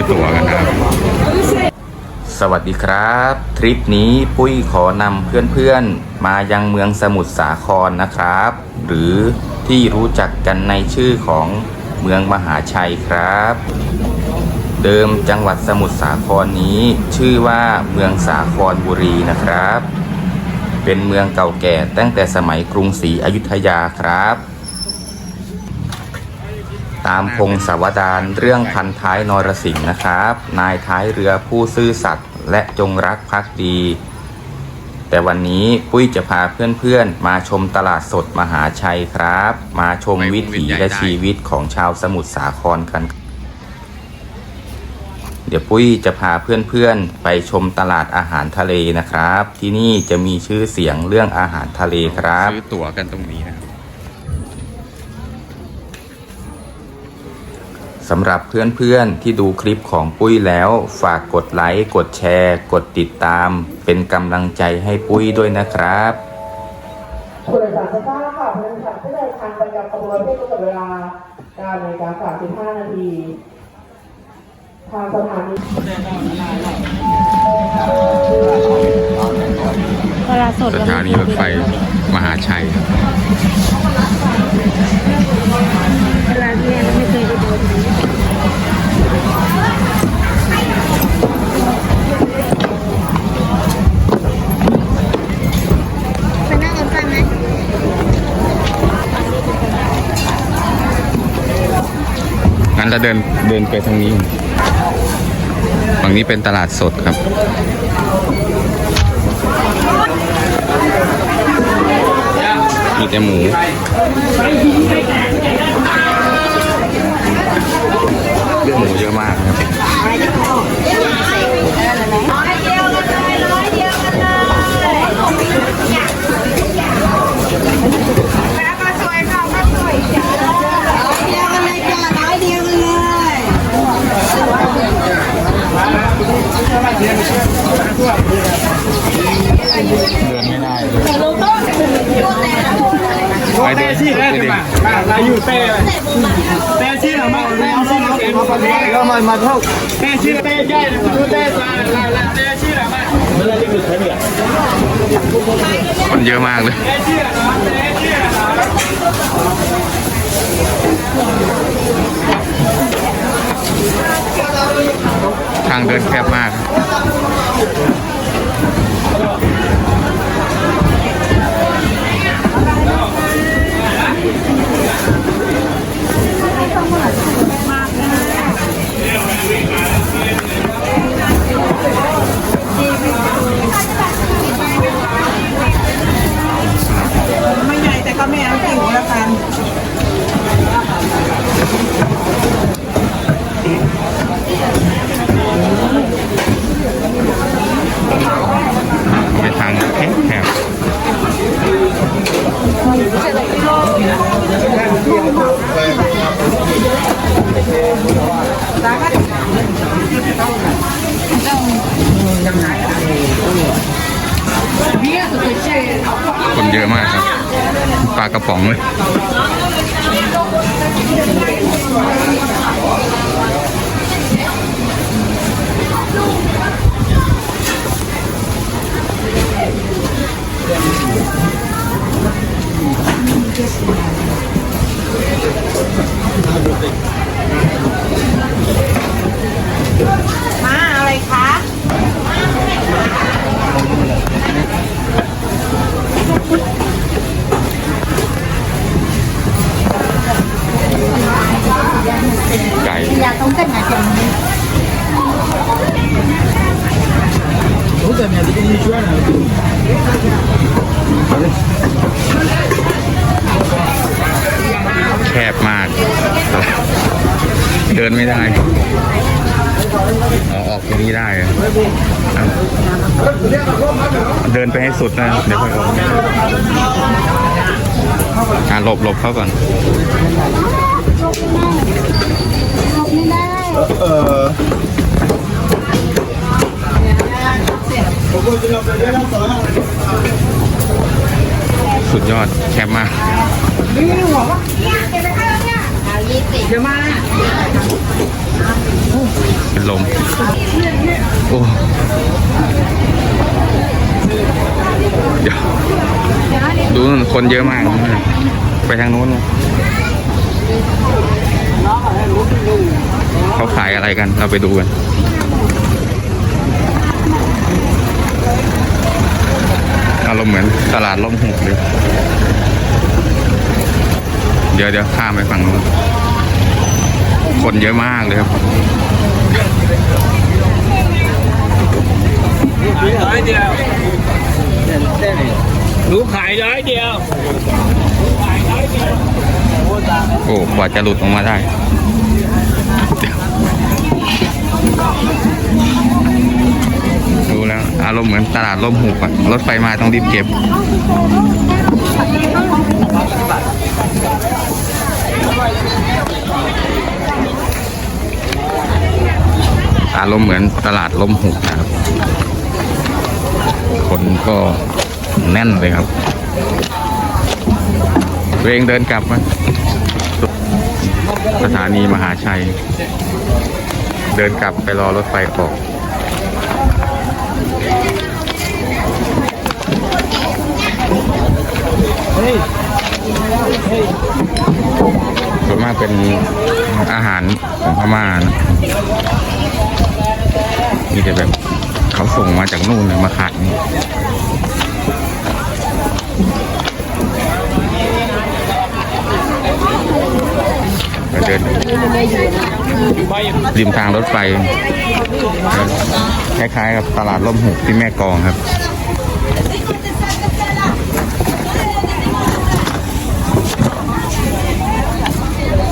อตั๋วกันครับ สวัสดีครับ ทริปนี้ปุ้ยขอนำเพื่อนๆ มายังเมืองสมุทรสาครนะครับ หรือที่รู้จักกันในชื่อของเมืองมหาชัยครับ เดิมจังหวัดสมุทรสาครนี้ ชื่อว่าเมืองสาครบุรีนะครับ เป็นเมืองเก่าแก่ตั้งแต่สมัยกรุงศรีอยุธยาครับ ตามพงศาวดารเรื่องพันท้ายนรสิงห์นะครับ นายท้ายเรือผู้ซื่อสัตย์และจงรักภักดี แต่วันนี้ปุ้ยจะพาเพื่อนๆ มาชมตลาดสดมหาชัยครับ มาชมวิถีและชีวิตของชาวสมุทรสาครกัน เดี๋ยวปุ้ยจะพาเพื่อนๆ ไปชมตลาดอาหารทะเลนะครับ ที่นี่จะมีชื่อเสียงเรื่องอาหารทะเลครับ ซื้อตั๋วกันตรงนี้นะครับ สำหรับเพื่อนๆที่ดูคลิปของปุ้ยแล้ว ฝากกดไลค์ กดแชร์ กดติดตาม เป็นกำลังใจให้ปุ้ยด้วยนะครับผู้โดยสารจะทราบค่ะผู้โดยสารที่เดินทางไปกับขบวนที่กำหนดเวลา9นาฬิกา35นาทีทางสถานีเวลาสดสถานีรถไฟมหาชัยครับ งั้นเราเดินเดินไปทางนี้ฝั่งนี้เป็นตลาดสดครับ มีแต่หมู เดินไม่ได้เลยไปเดินที่แรกไปเลยเดินมามาอยู่เต้เต้ชื่ออไมาเต้ชื่ออมาแล้วมามาเท่าเต้ชื่อเต้ใหญ่ดูเต้ลาลาลาเต้ชื่ออะไรมาเมื่อไรที่คือใครเนี่ยคนเยอะมากเลย ทางเดินแคบมาก คนเยอะมากครับ ปลากระป๋องเลย มาอะไรคะ ไก่อยากต้องกันไหนกันแคบมาก เดินไม่ได้ อ๋อออกตรงนี้ได้เหรออะเดินไปให้สุดนะ เดี๋ยวค่อยออกอะหลบหลบเข้าก่อนไม่ได้เออสุดยอดแคบมากเอายี่สิบเเป็นลม โอ้เดี๋ยวดูคนเยอะมาก ไปทางนู้นเขาขายอะไรกัน เราไปดูกันอารมณ์เหมือนตลาดล่มหุบเลย เดี๋ยวเดี๋ยวข้ามไปฝั่งนู้น คนเยอะมากเลยครับ ร้อยเดียวหนูขายร้อยเดียวโอ้กว่าจะหลุดออกมาได้ ดูแล้ว อารมณ์เหมือนตลาดล่มหุบอะรถไฟมาต้องรีบเก็บ อารมณ์เหมือนตลาดล่มหุบนะครับ คนก็แน่นเลยครับตัวเองเดินกลับมาสถานีมหาชัย เดินกลับไปรอรถไฟออกส่วนมากเป็นอาหารของพม่านะ มีแต่แบบเขาส่งมาจากนู่นเลยมาขายนี่เดินริมทางรถไฟ คล้ายๆกับตลาดล่มหุบที่แม่กองครับ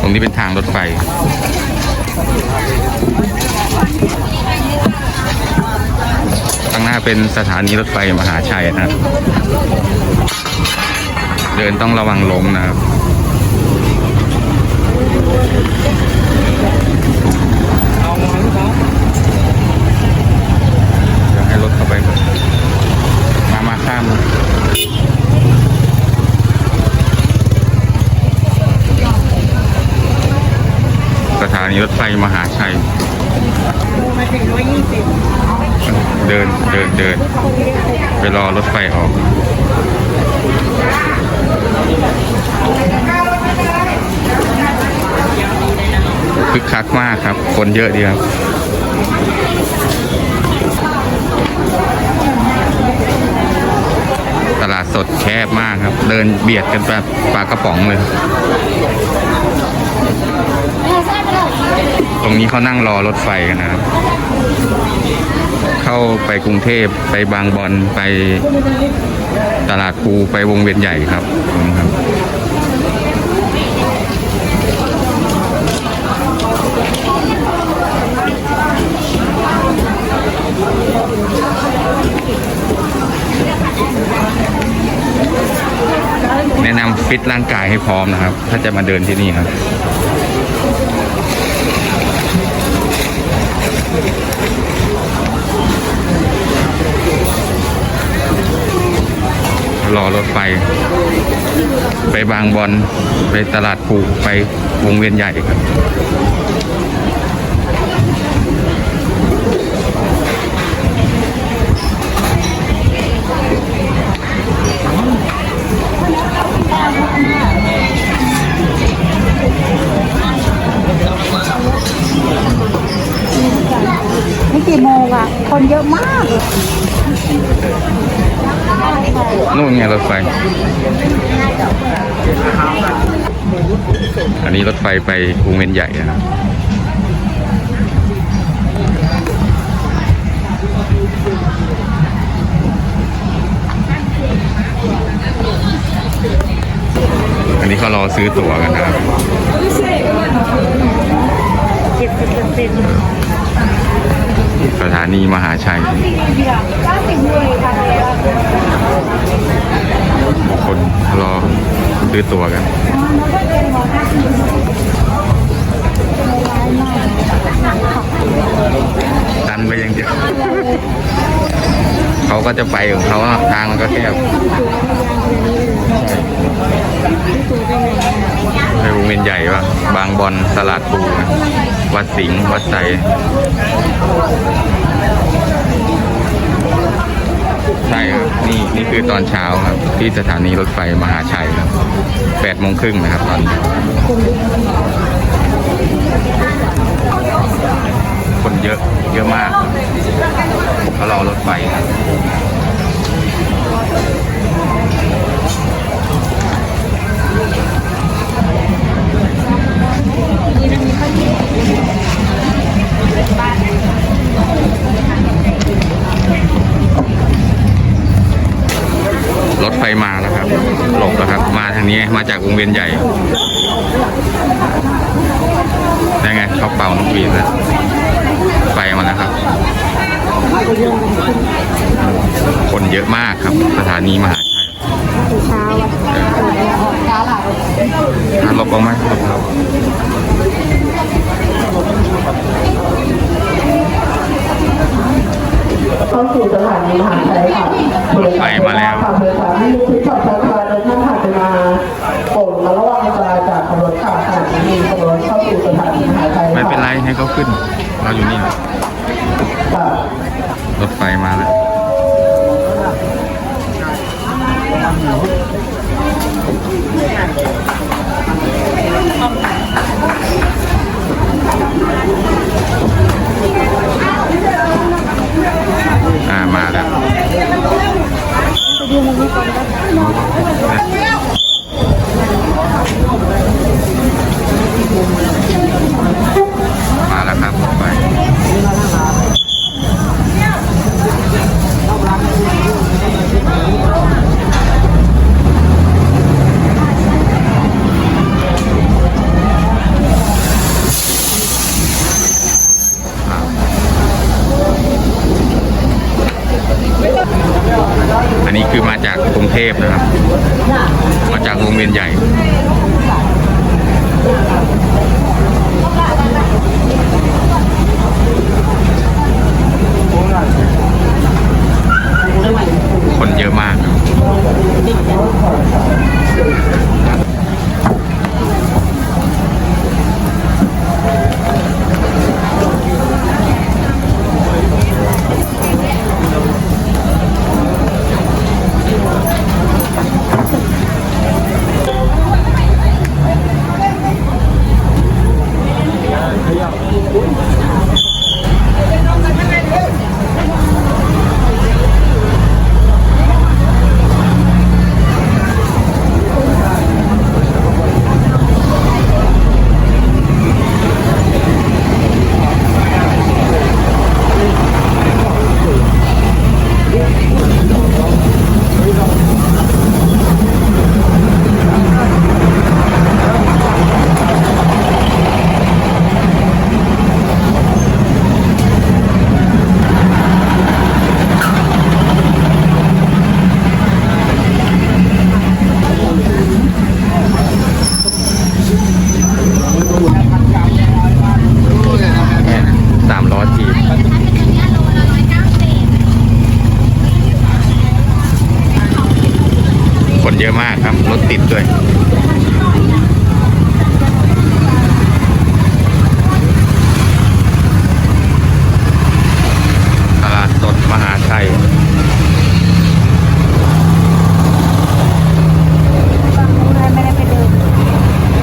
ตรงนี้เป็นทางรถไฟ ข้างหน้าเป็นสถานีรถไฟมหาชัยนะเดินต้องระวังล้มนะครับเดี๋ยวให้รถเข้าไป มา มาข้ามมาสถานีรถไฟมหาชัย เดินเดินเดินไปรอรถไฟออกคึกคักมากครับ คนเยอะดีครับตลาดสดแคบมากครับ เดินเบียดกันแบบปลากระป๋องเลย ตรงนี้เขานั่งรอรถไฟกันนะครับ เข้าไปกรุงเทพไปบางบอนไปตลาดภูไปวงเวียนใหญ่ครับครับแนะนำฟิตร่างกายให้พร้อมนะครับ ถ้าจะมาเดินที่นี่ครับ รอรถไฟ ไปบางบอนไปตลาดภูไปวงเวียนใหญ่ครับนี่กี่โมงอะคนเยอะมาก นู่นไงรถไฟ อันนี้รถไฟไปวงเวียนใหญ่นะครับอันนี้เขารอซื้อตั๋วกันนะครับสถานีมหาชัย คนรอซื้อตั๋วกันดันไปอย่างเดียวเขาก็จะไปของเขาทางมันก็แคบในวงเวียนใหญ่ปะบางบอนตลาดปูนะวัดสิงห์วัดไซ ใช่ครับนี่นี่คือตอนเช้าครับ ที่สถานีรถไฟมหาชัยครับแปดโมงครึ่งนะครับตอนนี้คนเยอะเยอะมากเขารอรถไฟครับ มาทางนี้มาจากวงเวียนใหญ่ได้ไงเขาเป่านกหวีดแล้วไฟมาแล้วครับ คนเยอะมากครับ สถานีมหาชัยหลบออกไหมหลบครับเข้าสู่สถานีมหาชัยค่ะ ไม่เป็นไรให้เขาขึ้น เราอยู่นี่ค่ะรถไฟมาแล้วอ่ามาแล้ว คนเยอะมากครับ รถติดด้วยตลาดสดมหาชัย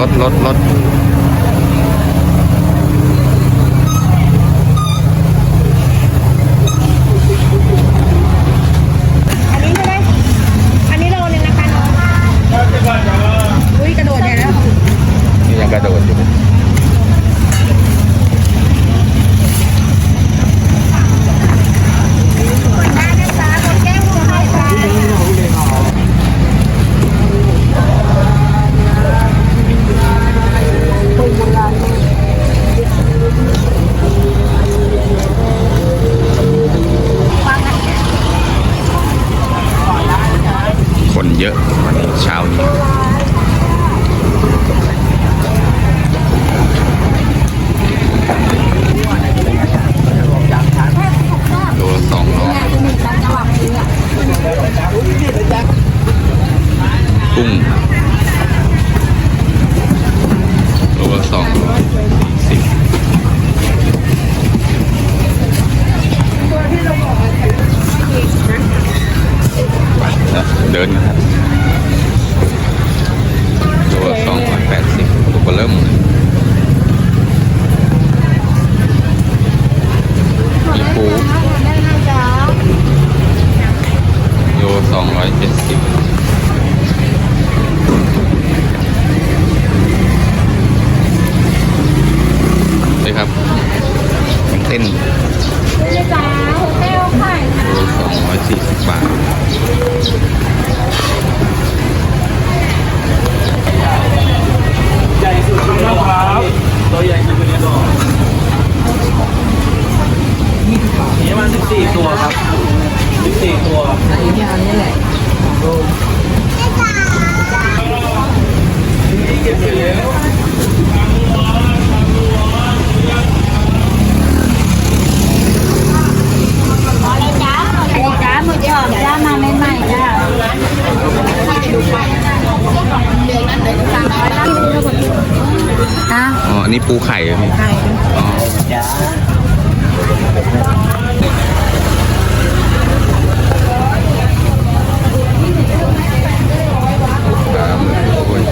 รถรถรถ อันนี้ใช่ไหมอันนี้โลนึงนะคะน้องอุ้ยกระโดดใหญ่แล้ว นี่ยังกระโดดอยู่เลย ได้นะจ๊ะโดนแก้วหัวให้จ้า คนเยอะวันนี้เช้านี้โลละสองร้อย กุ้ง 40 บาท ใหญ่สุดคุณครับตัวใหญ่สุดคุณนี้ก่อนนี่มัน14 ตัวครับ 14 ตัวอันนี้ยาวนี่แหละ จ้าย่ามาใหม่ๆจ้าอ๋อ อันนี้ปูไข่เหรอพี่ไข่อ๋อปลาหมึกกล้วย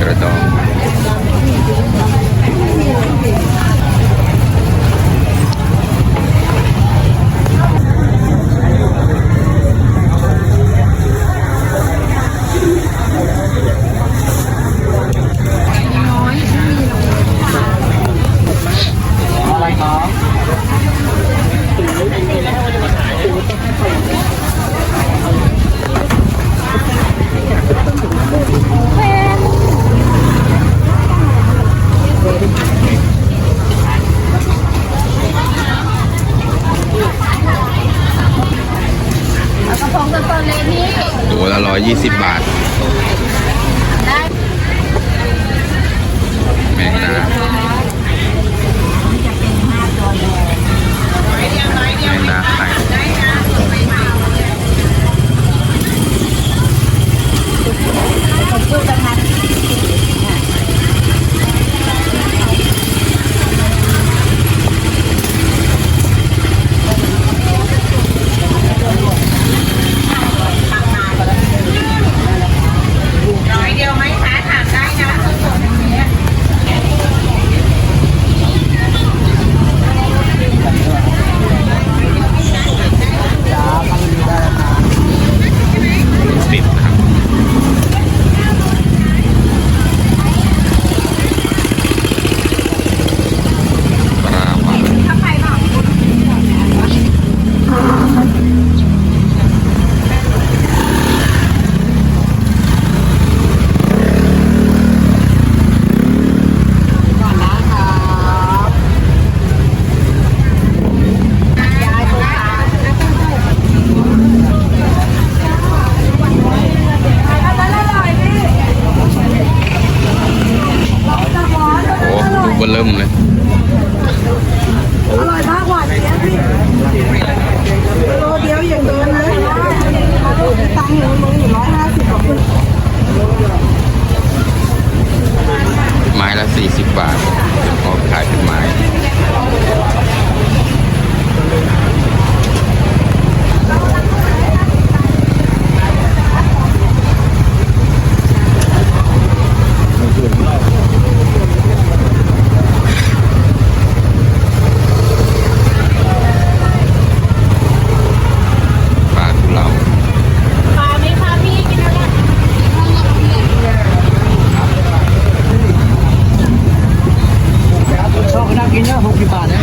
กระดอง Harry